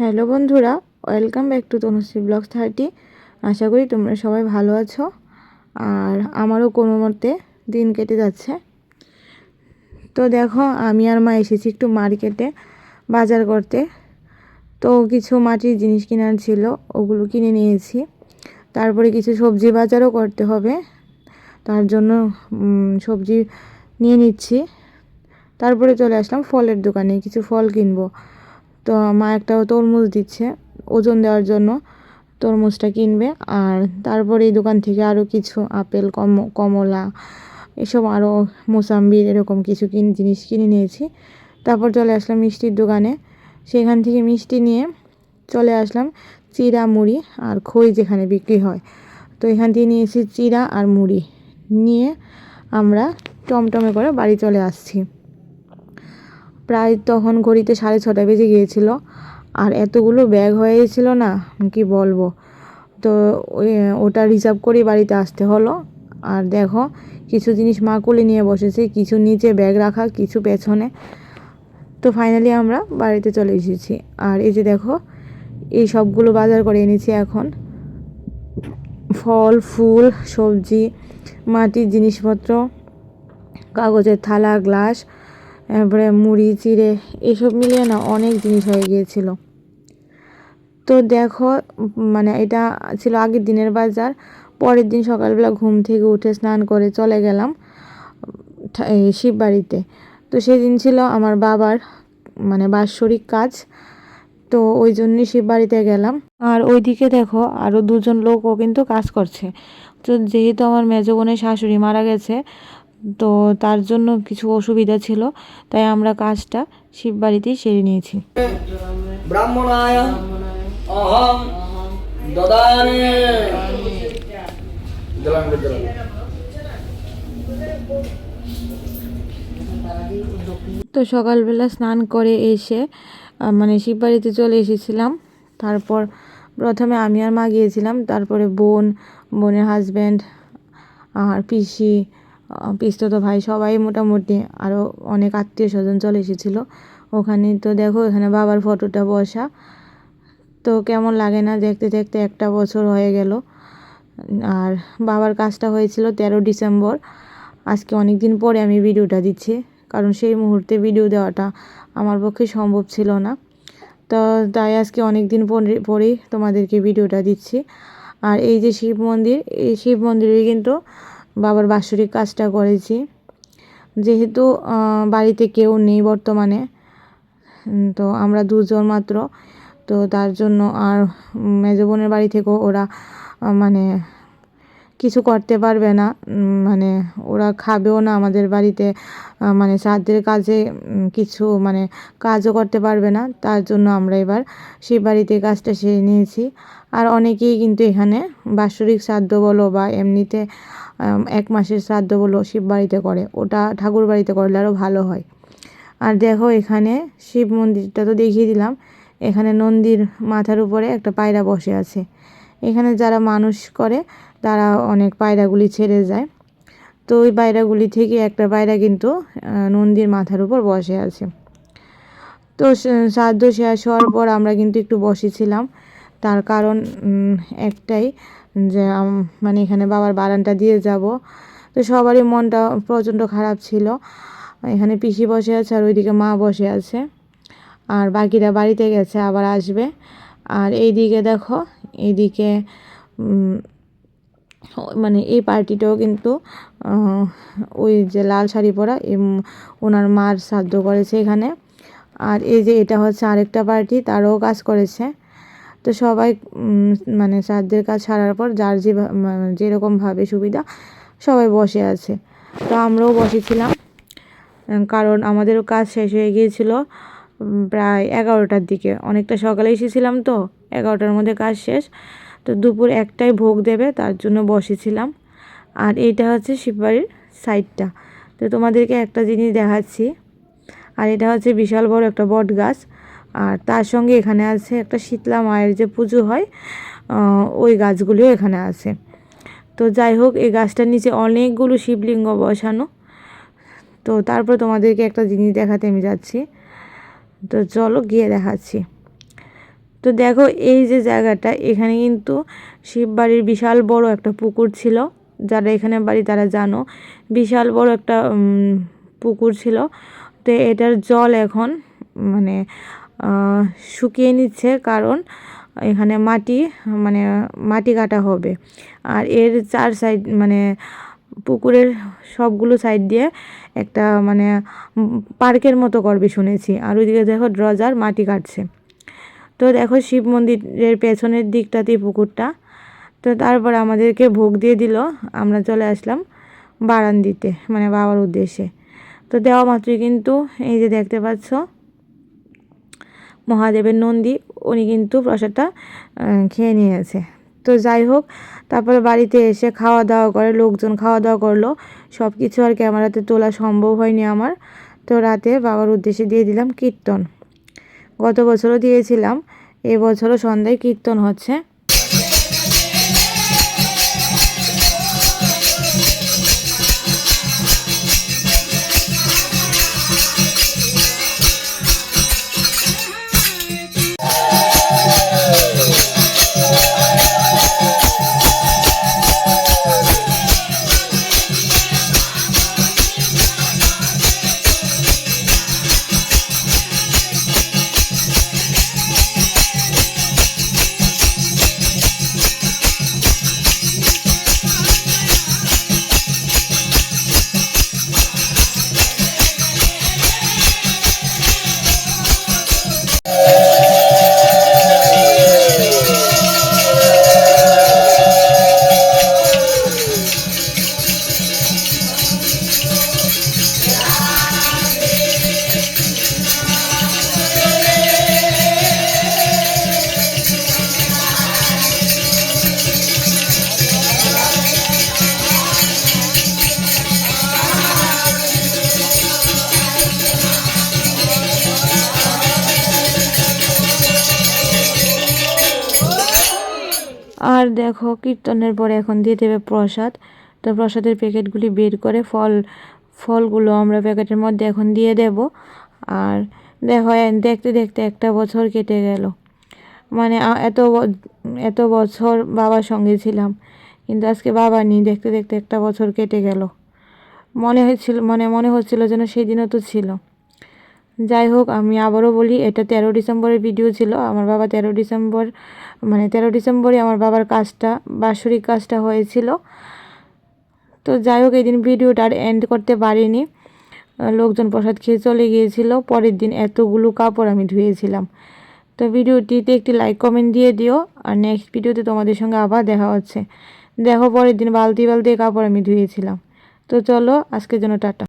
Hello বন্ধুরা welcome back to Tanushree blog thirty আশা করি তোমরা সবাই ভালো আছো, আর আমারও কোনো মতে দিন কেটে যাচ্ছে। তো দেখো, আমি আর মা এসেছি একটু মার্কেটে বাজার করতে। তো কিছু মাটির জিনিস কেনার ছিল, ওগুলো কিনে নিয়েছি। তারপরে কিছু সবজি বাজারও করতে হবে, তার জন্য সবজি নিয়ে নিচ্ছি। তারপরে চলে আসলাম ফলের দোকানে, কিছু ফল কিনবো। তো মা একটা তরমুজ দিচ্ছে ওজন দেওয়ার জন্য। তরমুজটা কিনবে আর তারপরে এই দোকান থেকে আরও কিছু আপেল, কম, কমলা, এসব আরও মোসাম্বির এরকম কিছু কিন, জিনিস কিনে নিয়েছি। তারপর চলে আসলাম মিষ্টির দোকানে। সেখান থেকে মিষ্টি নিয়ে চলে আসলাম চিড়া মুড়ি আর খই যেখানে বিক্রি হয়। তো এখান থেকে নিয়েছি চিড়া আর মুড়ি। নিয়ে আমরা টমটমে করে বাড়ি চলে আসছি। প্রায় তখন ঘড়িতে সাড়ে ছটা বেজে গিয়েছিল। আর এতগুলো ব্যাগ হয়ে গেছিল না, কি বলব? তো ওটা রিজার্ভ করেই বাড়িতে আসতে হলো। আর দেখো, কিছু জিনিস মা কোলে নিয়ে বসেছে, কিছু নিচে ব্যাগ রাখা, কিছু পেছনে। তো ফাইনালি আমরা বাড়িতে চলে এসেছি। আর এই যে দেখো, এই সবগুলো বাজার করে এনেছি এখন। ফল, ফুল, সবজি, মাটির জিনিসপত্র, কাগজের থালা, গ্লাস তারপরে মুড়ি, চিড়ে এসব মিলিয়ে না অনেক জিনিস হয়ে গিয়েছিল। তো দেখো মানে এটা ছিল আগের দিনের বাজার। পরের দিন সকালবেলা ঘুম থেকে উঠে স্নান করে চলে গেলাম এই শিববাড়িতে। তো সেদিন ছিল আমার বাবার মানে বাৎসরিক কাজ। তো ওই জন্যই শিব বাড়িতে গেলাম। আর ওইদিকে দেখো আরও দুজন লোকও কিন্তু কাজ করছে। তো যেহেতু আমার মেজো বোনের শাশুড়ি মারা গেছে তো তার জন্য কিছু অসুবিধা ছিল তাই আমরা কাজটা শিব বাড়িতেই সেরে নিয়েছি। ব্রাহ্মণায় তো সকালবেলা স্নান করে এসে মানে শিব বাড়িতে চলে এসেছিলাম। তারপর প্রথমে আমি আর মা গিয়েছিলাম তারপরে বোন বোনের হাজব্যান্ড আর পিসি পিস্তত ভাই সবাই মোটামুটি আরও অনেক আত্মীয় স্বজন চলে এসেছিল। ওখানে তো দেখো এখানে বাবার ফটোটা বসা। তো কেমন লাগে না দেখতে দেখতে একটা বছর হয়ে গেল। আর বাবার কাজটা হয়েছিল তেরো ডিসেম্বর। আজকে অনেক দিন পরে আমি ভিডিওটা দিচ্ছি, কারণ সেই মুহূর্তে ভিডিও দেওয়াটা আমার পক্ষে সম্ভব ছিল না। তো তাই আজকে অনেক দিন পরে- পরেই তোমাদেরকে ভিডিওটা দিচ্ছি। আর এই যে শিব মন্দির, এই শিব মন্দিরে কিন্তু বাবার বাৎসরিক কাজটা করেছি। যেহেতু বাড়িতে কেউ নেই বর্তমানে তো আমরা দুজন মাত্র, তো তার জন্য আর মেজো বোনের বাড়ি থেকেও ওরা মানে কিছু করতে পারবে না মানে ওরা খাবেও না আমাদের বাড়িতে মানে শ্রাদ্ধের কাজে কিছু মানে কাজও করতে পারবে না, তার জন্য আমরা এবার সেই বাড়িতে কাজটা সেরে নিয়েছি। আর অনেকেই কিন্তু এখানে বাৎসরিক শ্রাদ্ধ বলো বা এমনিতে এক মাসের শ্রাদ্ধ বলো শিব বাড়িতে করে, ওটা ঠাকুর বাড়িতে করলে আরও ভালো হয়। আর দেখো এখানে শিব মন্দিরটা তো দেখিয়ে দিলাম, এখানে নন্দীর মাথার উপরে একটা পায়রা বসে আছে। এখানে যারা মানুষ করে, তারা অনেক পায়রাগুলি ছেড়ে যায়। তো ওই পায়রাগুলি থেকে একটা পায়রা কিন্তু নন্দীর মাথার উপর বসে আছে। তো শ্রাদ্ধ শেষ হওয়ার পর আমরা কিন্তু একটু বসেছিলাম। তার কারণ একটাই যে মানে এখানে বাবার বারানটা দিয়ে যাব। তো সবারই মনটা প্রচণ্ড খারাপ ছিল। এখানে পিসি বসে আছে আর ওইদিকে মা বসে আছে। আর বাকিরা বাড়িতে গেছে, আবার আসবে। আর এই দিকে দেখো ও- মানে এই পার্টিটাও কিন্তু ওই যে লাল শাড়ি পরা ওনার মার শ্রাদ্ধ করেছে এখানে। আর এই যে এটা হচ্ছে আরেকটা পার্টি, তারাও কাজ করেছে। তো সবাই মানে শ্রাদ্ধের কাজ সারার পর যার যে যেরকমভাবে সুবিধা, সবাই বসে আছে। তো আমরাও বসেছিলাম, কারণ আমাদেরও কাজ শেষ হয়ে গিয়েছিল। প্রায় এগারোটার দিকে। অনেকটা সকালে এসেছিলাম তো, এগারোটার মধ্যে কাজ শেষ। তো দুপুর একটাই ভোগ দেবে, তার জন্য বসেছিলাম আর এইটা হচ্ছে শিববাড়ির সাইডটা। তো তোমাদেরকে একটা জিনিস দেখাচ্ছি। আর এটা হচ্ছে বিশাল বড় একটা বট গাছ আর তার সঙ্গে এখানে আছে একটা শীতলা মায়ের যে পুজো হয় ওই গাছগুলিও এখানে আছে। তো যাই হোক, এই গাছটার নিচে অনেকগুলো শিবলিঙ্গ বসানো। তো তারপর তোমাদেরকে একটা জিনিস দেখাতে আমি যাচ্ছি। তো চলো গিয়ে দেখাচ্ছি। তো দেখো এই যে জায়গাটা, এখানে কিন্তু শিব বাড়ির বিশাল বড় একটা পুকুর ছিল। যারা এখানে বাড়ি তারা জানো, বিশাল বড় একটা পুকুর ছিল। তো এটার জল এখন মানে শুকিয়ে নিচ্ছে কারণ এখানে মাটি মানে মাটি কাটা হবে। আর এর চার সাইড মানে পুকুরের সবগুলো সাইড দিয়ে একটা মানে পার্কের মতো করবে শুনেছি। আর ওইদিকে দেখো ড্রজার মাটি কাটছে। তো দেখো শিব মন্দিরের পেছনের দিকটাতেই পুকুরটা। তো তারপর আমাদেরকে ভোগ দিয়ে দিল। আমরা চলে আসলাম বারান দিতে মানে বাবার উদ্দেশ্যে। তো দেওয়া মাত্রই কিন্তু এই যে দেখতে পাচ্ছ মহাদেবের নন্দী, উনি কিন্তু প্রসাদটা খেয়ে নিয়েছে। তো যাই হোক, তারপরে বাড়িতে এসে খাওয়া দাওয়া করে, লোকজন খাওয়া দাওয়া করল। সব কিছু আর ক্যামেরাতে তোলা সম্ভব হয়নি আমার। তো রাতে বাবার উদ্দেশ্যে দিয়ে দিলাম কীর্তন। গত বছরও দিয়েছিলাম এবছরও সন্ধ্যায় কীর্তন হচ্ছে। আর দেখো কীর্তনের পরে এখন দিয়ে দেবে প্রসাদ। তো প্রসাদের প্যাকেটগুলি বের করে ফল, ফলগুলো আমরা প্যাকেটের মধ্যে এখন দিয়ে দেব। আর দেখো দেখতে দেখতে একটা বছর কেটে গেল। মানে এত এত বছর বাবার সঙ্গে ছিলাম, কিন্তু আজকে বাবা নেই। দেখতে দেখতে একটা বছর কেটে গেল। মনে হয়েছিল মানে মনে হচ্ছিল যেন সেই দিনও তো ছিল। যাই হোক আমি আবারও বলি, এটা তেরো ডিসেম্বরের ভিডিও ছিল। আমার বাবা তেরো ডিসেম্বর মানে তেরো ডিসেম্বরে আমার বাবার কাজটা, বাৎসরিক কাজটা হয়েছিল। তো যাই হোক এই দিন ভিডিওটা আর এন্ড করতে পারিনি। লোকজন প্রসাদ খেয়ে চলে গিয়েছিল। পরের দিন এতগুলো কাপড় আমি ধুয়েছিলাম। তো ভিডিওটিতে একটি লাইক কমেন্ট দিয়ে দিও, আর নেক্সট ভিডিওতে তোমাদের সঙ্গে আবার দেখা হচ্ছে। দেখো, পরের দিন বালতি বালতি কাপড় আমি ধুয়েছিলাম। তো চলো, আজকের জন্য টাটা।